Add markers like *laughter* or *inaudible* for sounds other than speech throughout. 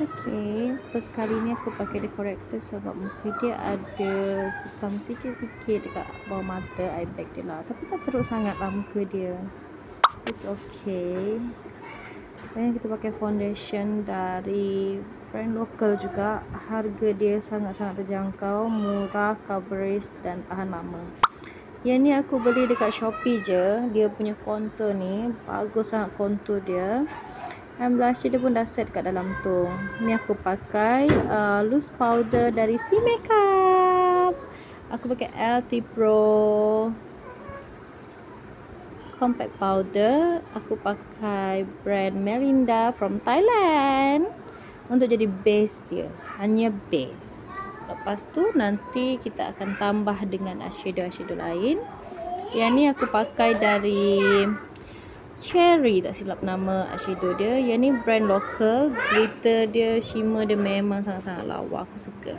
Okay, first kali ni aku pakai the corrector sebab muka dia ada hitam sikit-sikit dekat bawah mata eye bag dia lah. Tapi tak teruk sangat lah muka dia. It's okay. Dan kita pakai foundation dari brand lokal juga. Harga dia sangat-sangat terjangkau, murah, coverage dan tahan lama. Yang ni aku beli dekat Shopee je. Dia punya contour ni, bagus sangat contour dia. And blusher dia pun dah set kat dalam tu. Ni aku pakai uh, loose powder dari C Makeup. Aku pakai LT Pro compact powder. Aku pakai brand Melinda from Thailand. Untuk jadi base dia. Hanya base. Lepas tu nanti kita akan tambah dengan eyeshadow-eyeshadow lain. Yang ni aku pakai dari Cherry tak silap nama eyeshadow dia. Yang ni brand local. Glitter dia, shimmer dia memang sangat-sangat lawa. Aku suka.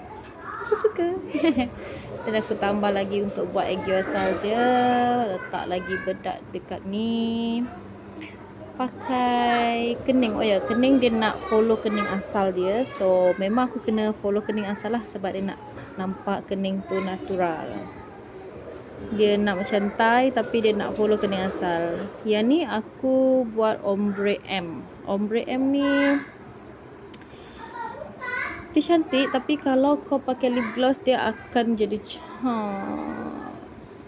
Aku suka. *laughs* Dan aku tambah lagi untuk buat agiosal dia. Letak lagi bedak dekat ni. Pakai kening. Oh ya, kening dia nak follow kening asal dia. So, memang aku kena follow kening asal lah. Sebab dia nak nampak kening tu natural dia nak macam Thai tapi dia nak follow kening asal. Yang ni aku buat ombre M. Ombre M ni dia cantik tapi kalau kau pakai lip gloss dia akan jadi ha,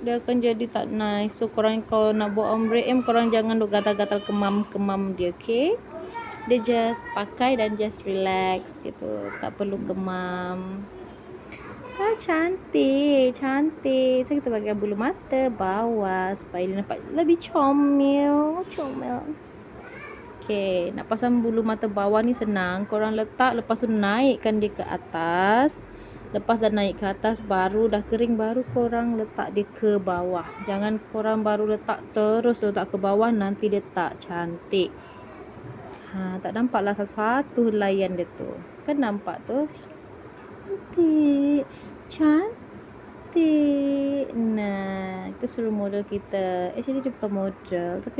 dia akan jadi tak nice. So korang kau nak buat ombre M korang jangan duk gatal-gatal kemam-kemam dia, okay? Dia just pakai dan just relax gitu. Tak perlu kemam. Cantik, cantik. So kita pakai bulu mata bawah supaya dia nampak lebih comel, comel. Okay, nak pasang bulu mata bawah ni senang. Korang letak lepas tu naikkan dia ke atas. Lepas dah naik ke atas baru dah kering baru korang letak dia ke bawah. Jangan korang baru letak terus letak ke bawah nanti dia tak cantik. Ha, tak nampaklah satu-satu layan dia tu. Kan nampak tu? Cantik. Cantik. Nah, kita suruh model kita. Actually dia bukan model. Tapi